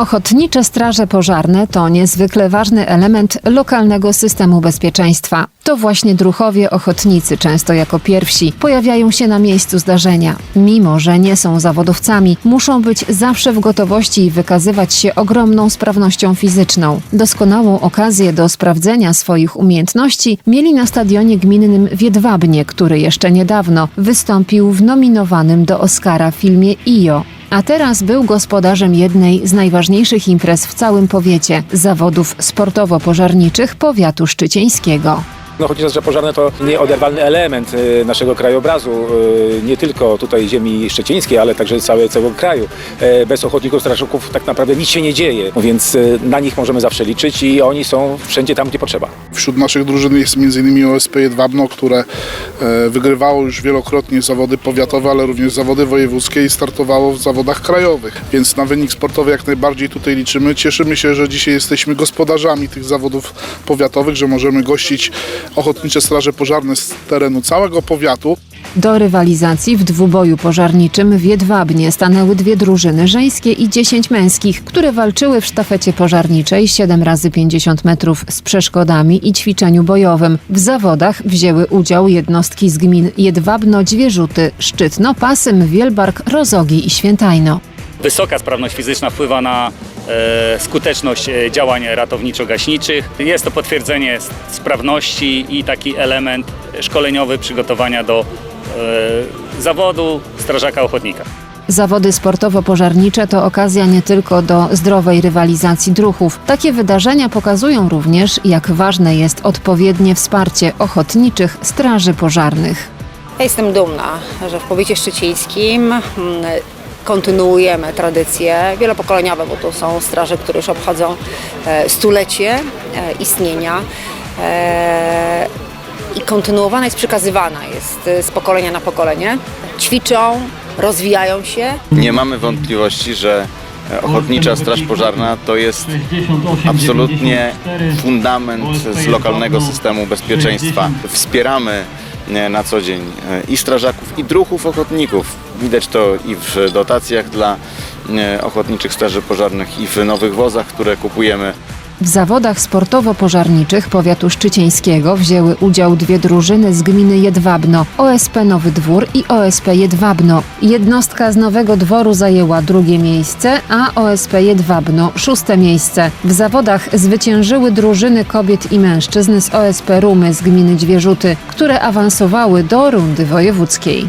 Ochotnicze straże pożarne to niezwykle ważny element lokalnego systemu bezpieczeństwa. To właśnie druchowie ochotnicy, często jako pierwsi, pojawiają się na miejscu zdarzenia. Mimo, że nie są zawodowcami, muszą być zawsze w gotowości i wykazywać się ogromną sprawnością fizyczną. Doskonałą okazję do sprawdzenia swoich umiejętności mieli na stadionie gminnym w Jedwabnie, który jeszcze niedawno wystąpił w nominowanym do Oscara filmie IO. A teraz był gospodarzem jednej z najważniejszych imprez w całym powiecie zawodów sportowo-pożarniczych powiatu szczycieńskiego. No, Ochotnicze Straże Pożarne to nieoderwalny element y, naszego krajobrazu, y, nie tylko tutaj ziemi szczecińskiej, ale także całe, całego kraju. E, Bez ochotników strażaków tak naprawdę nic się nie dzieje, no więc y, na nich możemy zawsze liczyć i oni są wszędzie tam, gdzie potrzeba. Wśród naszych drużyn jest m.in. OSP Jedwabno, które e, wygrywało już wielokrotnie zawody powiatowe, ale również zawody wojewódzkie i startowało w zawodach krajowych. Więc na wynik sportowy jak najbardziej tutaj liczymy. Cieszymy się, że dzisiaj jesteśmy gospodarzami tych zawodów powiatowych, że możemy gościć ochotnicze straże pożarne z terenu całego powiatu. Do rywalizacji w dwuboju pożarniczym w Jedwabnie stanęły dwie drużyny żeńskie i 10 męskich, które walczyły w sztafecie pożarniczej 7 razy 50 metrów z przeszkodami i ćwiczeniu bojowym. W zawodach wzięły udział jednostki z gmin Jedwabno, Dźwierzuty, Szczytno, Pasym, Wielbark, Rozogi i Świętajno. Wysoka sprawność fizyczna wpływa na skuteczność e, działań ratowniczo-gaśniczych. Jest to potwierdzenie sprawności i taki element szkoleniowy przygotowania do e, zawodu strażaka ochotnika. Zawody sportowo-pożarnicze to okazja nie tylko do zdrowej rywalizacji druhów. Takie wydarzenia pokazują również, jak ważne jest odpowiednie wsparcie ochotniczych straży pożarnych. Ja jestem dumna, że w powiecie szczecińskim mm, kontynuujemy tradycje wielopokoleniowe, bo to są straże, które już obchodzą e, stulecie e, istnienia. E, I kontynuowana jest, przekazywana jest z pokolenia na pokolenie. Ćwiczą, rozwijają się, Nie mamy wątpliwości, że Ochotnicza Straż Pożarna to jest absolutnie fundament z lokalnego systemu bezpieczeństwa. Wspieramy na co dzień e, i strażaków, i druhów ochotników. Widać to i w dotacjach dla e, ochotniczych straży pożarnych, i w nowych wozach, które kupujemy. W zawodach sportowo-pożarniczych powiatu szczycieńskiego wzięły udział dwie drużyny z gminy Jedwabno, OSP Nowy Dwór i OSP Jedwabno. Jednostka z Nowego Dworu zajęła drugie miejsce, a OSP Jedwabno szóste miejsce. W zawodach zwyciężyły drużyny kobiet i mężczyzn z OSP Rumy z gminy Dźwierzuty, które awansowały do rundy wojewódzkiej.